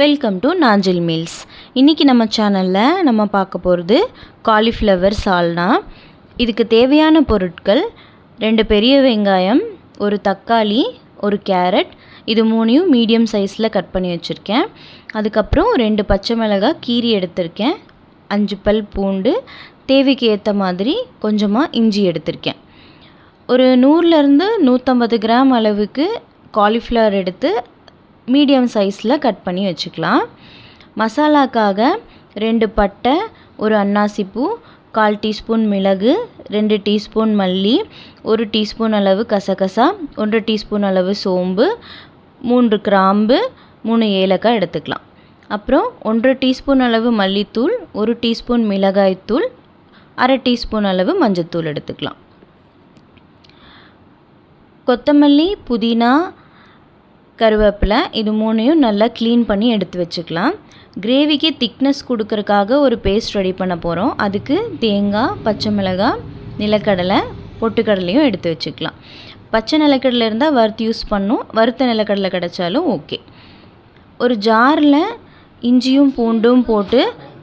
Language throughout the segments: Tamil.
வெல்கம் டு நாஞ்சில் மீல்ஸ் இன்றைக்கி நம்ம சேனலில் நம்ம பார்க்க போகிறது காலிஃப்ளவர் சால்னா. இதுக்கு தேவையான பொருட்கள் ரெண்டு பெரிய வெங்காயம் ஒரு தக்காளி ஒரு கேரட். இது மூணையும் மீடியம் சைஸில் கட் பண்ணி வச்சுருக்கேன். அதுக்கப்புறம் ரெண்டு பச்சை மிளகாய் கீரி எடுத்திருக்கேன். அஞ்சு பல் பூண்டு தேவைக்கு ஏற்ற மாதிரி கொஞ்சமாக இஞ்சி எடுத்திருக்கேன். ஒரு நூறுலேருந்து நூற்றம்பது கிராம் அளவுக்கு காலிஃப்ளவர் எடுத்து மீடியம் சைஸில் கட் பண்ணி வச்சுக்கலாம். மசாலாக்காக ரெண்டு பட்டை ஒரு அன்னாசிப்பூ கால் டீஸ்பூன் மிளகு ரெண்டு டீஸ்பூன் மல்லி ஒரு டீஸ்பூன் அளவு கசகசா ஒன்றரை டீஸ்பூன் அளவு சோம்பு மூன்று கிராம்பு மூணு ஏலக்காய் எடுத்துக்கலாம். அப்புறம் ஒன்றரை டீஸ்பூன் அளவு மல்லித்தூள் ஒரு டீஸ்பூன் மிளகாய்த்தூள் அரை டீஸ்பூன் அளவு மஞ்சத்தூள் எடுத்துக்கலாம். கொத்தமல்லி புதினா கருவேப்பிலை இது மூணையும் நல்லா க்ளீன் பண்ணி எடுத்து வச்சுக்கலாம். கிரேவிக்கு திக்னஸ் கொடுக்கறக்காக ஒரு பேஸ்ட் ரெடி பண்ண போகிறோம் அதுக்கு தேங்காய் பச்சை மிளகாய் நிலக்கடலை பொட்டுக்கடலையும் எடுத்து வச்சுக்கலாம். பச்சை நிலக்கடலை இருந்தால் வறுத்து யூஸ் பண்ணும். வறுத்த நிலக்கடலை கிடைச்சாலும் ஓகே ஒரு ஜாரில் இஞ்சியும் பூண்டும் போட்டு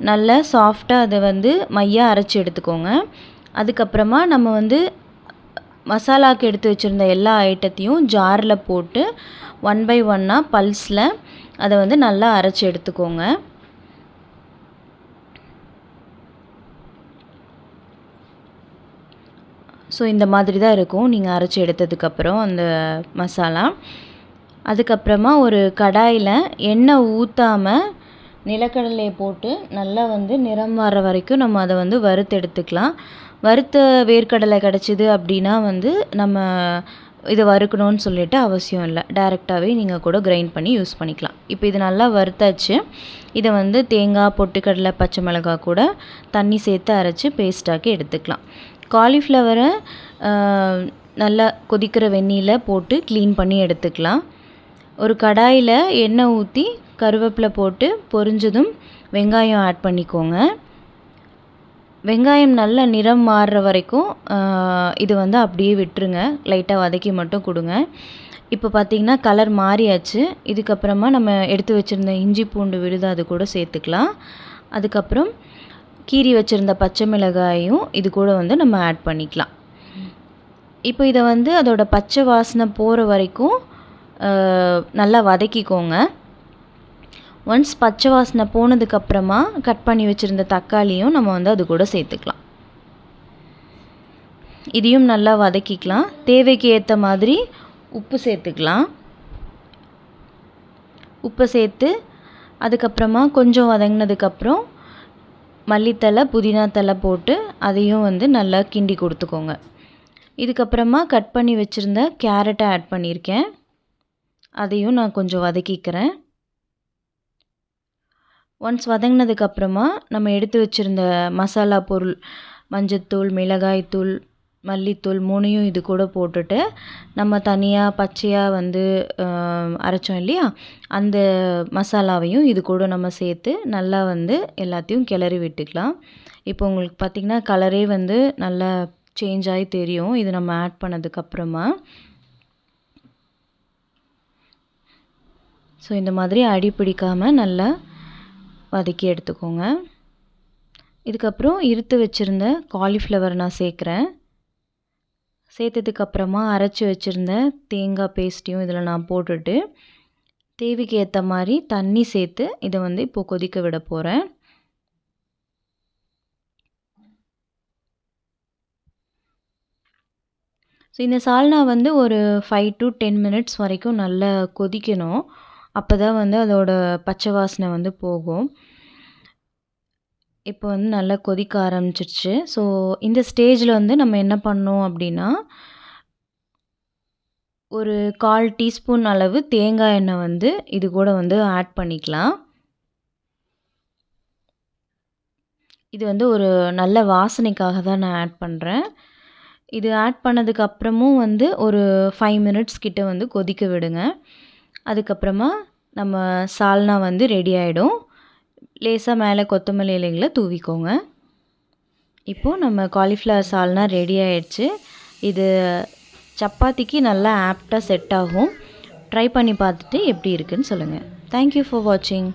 நல்லா சாஃப்டாக அதை வந்து மையாக அரைச்சி எடுத்துக்கோங்க. அதுக்கப்புறமா நம்ம வந்து மசாலாவுக்கு எடுத்து வச்சுருந்த எல்லா ஐட்டத்தையும் ஜாரில் போட்டு ஒன் பை ஒன்னாக பல்ஸில் அதை வந்து நல்லா அரைச்சி எடுத்துக்கோங்க. ஸோ இந்த மாதிரி தான் இருக்கும். நீங்கள் அரைச்சி எடுத்ததுக்கப்புறம் அந்த மசாலா. அதுக்கப்புறமா ஒரு கடாயில் எண்ணெய் ஊற்றாமல் நிலக்கடலையை போட்டு நல்லா வந்து நிறம் வர வரைக்கும் நம்ம அதை வந்து வறுத்து எடுத்துக்கலாம். வறுத்த வேர்க்கடலை கிடச்சிது அப்படின்னா வந்து நம்ம இதை வறுக்கணும்னு சொல்லிட்டு அவசியம் இல்லை. டேரெக்டாகவே நீங்கள் கூட கிரைண்ட் பண்ணி யூஸ் பண்ணிக்கலாம். இப்போ இது நல்லா வறுத்தாச்சு. இதை வந்து தேங்காய் பொட்டுக்கடலை பச்சை மிளகாய் கூட தண்ணி சேர்த்து அரைச்சி பேஸ்ட்டாக்கி எடுத்துக்கலாம். காலிஃப்ளவரை நல்லா கொதிக்கிற வெந்நீரில் போட்டு க்ளீன் பண்ணி எடுத்துக்கலாம். ஒரு கடாயில் எண்ணெய் ஊற்றி கருவேப்பிலை போட்டு பொரிஞ்சதும் வெங்காயம் ஆட் பண்ணிக்கோங்க. வெங்காயம் நல்ல நிறம் மாறுற வரைக்கும் இது வந்து அப்படியே விட்டுருங்க. லைட்டாக வதக்கி மட்டும் கொடுங்க. இப்போ பார்த்திங்கன்னா கலர் மாறியாச்சு. இதுக்கப்புறமா நம்ம எடுத்து வச்சுருந்த இஞ்சி பூண்டு விழுது அது கூட சேர்த்துக்கலாம். அதுக்கப்புறம் கீரி வச்சுருந்த பச்சை மிளகாயும் இது கூட வந்து நம்ம ஆட் பண்ணிக்கலாம். இப்போ இதை வந்து அதோட பச்சை வாசனை போகிற வரைக்கும் நல்லா வதக்கிக்கோங்க. ஒன்ஸ் பச்சை வாசனை போனதுக்கப்புறமா கட் பண்ணி வச்சுருந்த தக்காளியும் நம்ம வந்து அது கூட சேர்த்துக்கலாம். இதையும் நல்லா வதக்கிக்கலாம். தேவைக்கு ஏற்ற மாதிரி உப்பு சேர்த்துக்கலாம். உப்பை சேர்த்து அதுக்கப்புறமா கொஞ்சம் வதங்கினதுக்கப்புறம் மல்லித்தலை புதினா தலை போட்டு அதையும் வந்து நல்லா கிண்டி கொடுத்துக்கோங்க. இதுக்கப்புறமா கட் பண்ணி வச்சுருந்த கேரட்டை ஆட் பண்ணியிருக்கேன். அதையும் நான் கொஞ்சம் வதக்கிக்கிறேன். ஒன்ஸ் வதங்கினதுக்கப்புறமா நம்ம எடுத்து வச்சுருந்த மசாலா பொருள் மஞ்சத்தூள் மிளகாய்த்தூள் மல்லித்தூள் மூணையும் இது கூட போட்டுட்டு நம்ம தனியாக பச்சையாக வந்து அரைச்சோம் இல்லையா? அந்த மசாலாவையும் இது கூட நம்ம சேர்த்து நல்லா வந்து எல்லாத்தையும் கிளறி விட்டுக்கலாம். இப்போ உங்களுக்கு பார்த்திங்கன்னா கலரே வந்து நல்லா சேஞ்ச் ஆகி தெரியும். இது நம்ம ஆட் பண்ணதுக்கப்புறமா. ஸோ இந்த மாதிரி அடி பிடிக்காமல் நல்லா வதக்கி எடுத்துக்கோங்க. இதுக்கப்புறம் இருத்து வச்சுருந்த காலிஃப்ளவர் நான் சேர்க்குறேன். சேர்த்ததுக்கப்புறமா அரைச்சி வச்சுருந்த தேங்காய் பேஸ்ட்டையும் இதில் நான் போட்டுட்டு தேவைக்கு ஏற்ற மாதிரி தண்ணி சேர்த்து இதை வந்து இப்போது கொதிக்க விட போகிறேன் ஸோ இந்த சால்னா வந்து ஒரு ஃபைவ் டு டென் மினிட்ஸ் வரைக்கும் நல்லா கொதிக்கணும். அப்போ தான் வந்து அதோட பச்சை வாசனை வந்து போகும். இப்போ வந்து நல்லா கொதிக்க ஆரம்பிச்சிருச்சு. ஸோ இந்த ஸ்டேஜில் வந்து நம்ம என்ன பண்ணோம் அப்படின்னா ஒரு கால் டீஸ்பூன் அளவு தேங்காய் எண்ணெய் வந்து இது கூட வந்து ஆட் பண்ணிக்கலாம். இது வந்து ஒரு நல்ல வாசனைக்காக தான் நான் ஆட் பண்ணுறேன் இது ஆட் பண்ணதுக்கு அப்புறமும் வந்து ஒரு ஃபைவ் மினிட்ஸ் கிட்ட வந்து கொதிக்க விடுங்க. அதுக்கப்புறமா நம்ம சால்னா வந்து ரெடி ஆகிடும் லேசாக மேலே கொத்தமல்லி இலைகளை தூவிக்கோங்க. இப்போது நம்ம காலிஃப்ளவர் சால்னா ரெடி ஆயிடுச்சு. இது சப்பாத்திக்கு நல்லா ஆப்டாக செட் ஆகும். ட்ரை பண்ணி பார்த்துட்டு எப்படி இருக்குன்னு சொல்லுங்கள் தேங்க்யூ ஃபார் வாட்சிங்